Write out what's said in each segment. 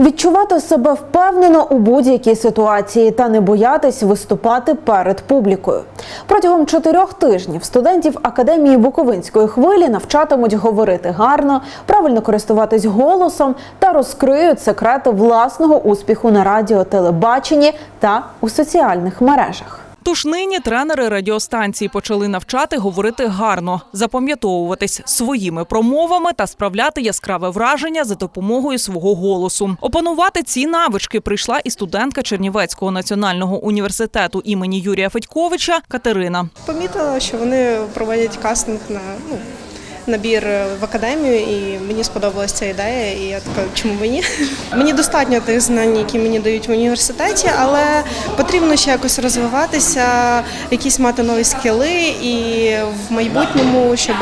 Відчувати себе впевнено у будь-якій ситуації та не боятись виступати перед публікою. Протягом чотирьох тижнів студентів академії Буковинської хвилі навчатимуть говорити гарно, правильно користуватись голосом та розкриють секрети власного успіху на радіо, телебаченні та у соціальних мережах. Тож нині тренери радіостанції почали навчати говорити гарно, запам'ятовуватись своїми промовами та справляти яскраве враження за допомогою свого голосу. Опанувати ці навички прийшла і студентка Чернівецького національного університету імені Юрія Федьковича Катерина. Помітила, що вони проводять кастинг на ну, набір в академію, і мені сподобалася ця ідея. І я така, чому б і ні? Мені достатньо тих знань, які мені дають в університеті, але потрібно ще якось розвиватися, якісь мати нові скіли і в майбутньому, щоб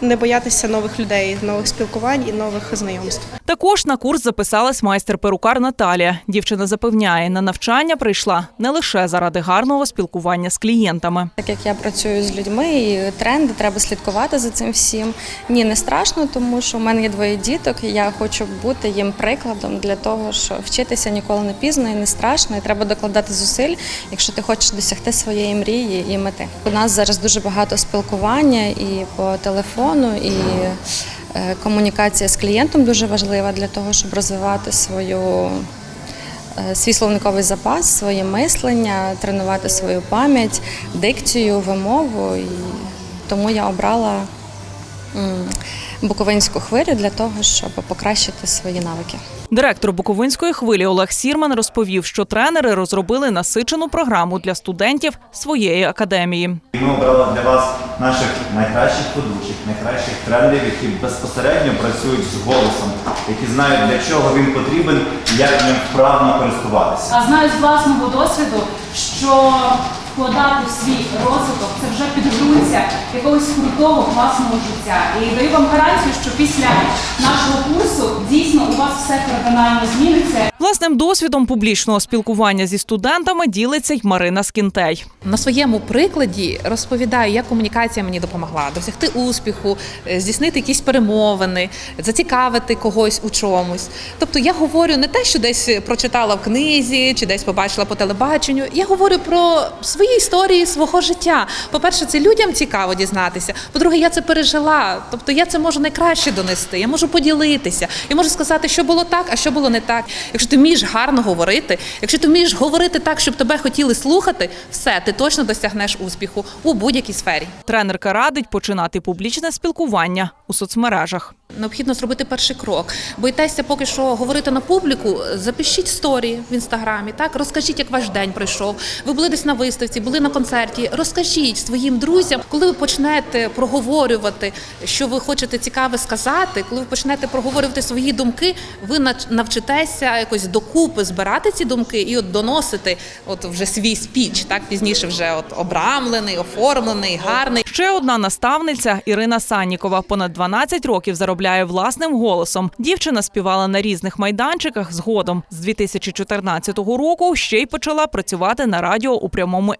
не боятися нових людей, нових спілкувань і нових знайомств. Також на курс записалась майстер-перукар Наталія. Дівчина запевняє, на навчання прийшла не лише заради гарного спілкування з клієнтами. Так як я працюю з людьми і тренди, треба слідкувати за цим всім. Ні, не страшно, тому що в мене є двоє діток, і я хочу бути їм прикладом для того, що вчитися ніколи не пізно і не страшно, і треба докладати зусиль, якщо ти хочеш досягти своєї мрії і мети. У нас зараз дуже багато спілкування і по телефону, і е, комунікація з клієнтом дуже важлива для того, щоб розвивати свою е, свій словниковий запас, своє мислення, тренувати свою пам'ять, дикцію, вимову. І тому я обрала Буковинську хвилю для того, щоб покращити свої навики. Директор Буковинської хвилі Олег Сірман розповів, що тренери розробили насичену програму для студентів своєї академії. Ми обрали для вас наших найкращих ведучих, найкращих тренерів, які безпосередньо працюють з голосом, які знають для чого він потрібен і як ним вправно користуватися. А знаю з власного досвіду, що вкладати в свій розвиток це вже підґрунтя якогось крутого класного життя. І даю вам гарантію, що після нашого курсу дійсно у вас все кардинально зміниться. Власним досвідом публічного спілкування зі студентами ділиться й Марина Скінтей. на своєму прикладі розповідаю, як комунікація мені допомогла досягти успіху, е, здійснити якісь перемовини, зацікавити когось у чомусь. Тобто я говорю не те, що десь прочитала в книзі чи десь побачила по телебаченню. Я говорю про свої історії свого життя. По-перше, це людям цікаво дізнатися. По-друге, я це пережила. Тобто я це можу найкраще донести. Я можу поділитися. Я можу сказати, що було так, а що було не так. Якщо ти вмієш гарно говорити, якщо ти вмієш говорити так, щоб тебе хотіли слухати, все, ти точно досягнеш успіху у будь-якій сфері. Тренерка радить починати публічне спілкування у соцмережах. Необхідно зробити перший крок. Боїтеся поки що говорити на публіку. Запишіть сторі в інстаграмі. Так розкажіть, як ваш день пройшов. Ви були десь на виставці, були на концерті. Розкажіть своїм друзям, коли ви почнете проговорювати, що ви хочете цікаве сказати, коли ви почнете проговорювати свої думки, ви навчитеся якось докупи збирати ці думки і от доносити, от вже свій спіч, так пізніше вже от обрамлений, оформлений, гарний. Ще одна наставниця Ірина Саннікова понад 12 років заробляє власним голосом. Дівчина співала на різних майданчиках. Згодом з 2014 року ще й почала працювати на радіо у прямому.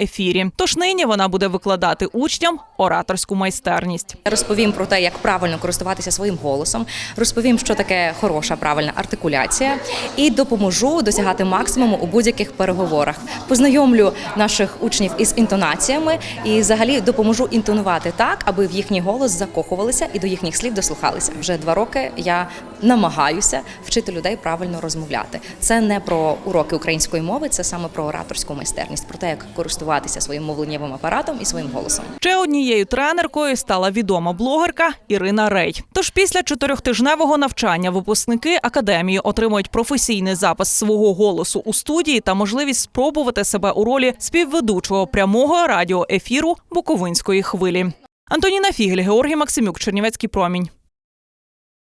Тож нині вона буде викладати учням ораторську майстерність. Розповім про те, як правильно користуватися своїм голосом, розповім, що таке хороша правильна артикуляція, і допоможу досягати максимуму у будь-яких переговорах. Познайомлю наших учнів із інтонаціями і взагалі допоможу інтонувати так, аби в їхній голос закохувалися і до їхніх слів дослухалися. Вже два роки я намагаюся вчити людей правильно розмовляти. Це не про уроки української мови, це саме про ораторську майстерність, про те, як користуватися своїм мовленнєвим апаратом і своїм голосом. Ще однією тренеркою стала відома блогерка Ірина Рей. Тож після чотирьохтижневого навчання випускники академії отримують професійний запис свого голосу у студії та можливість спробувати себе у ролі співведучого прямого радіоефіру Буковинської хвилі. Антоніна Фігель, Георгій Максимюк, Чернівецький промінь.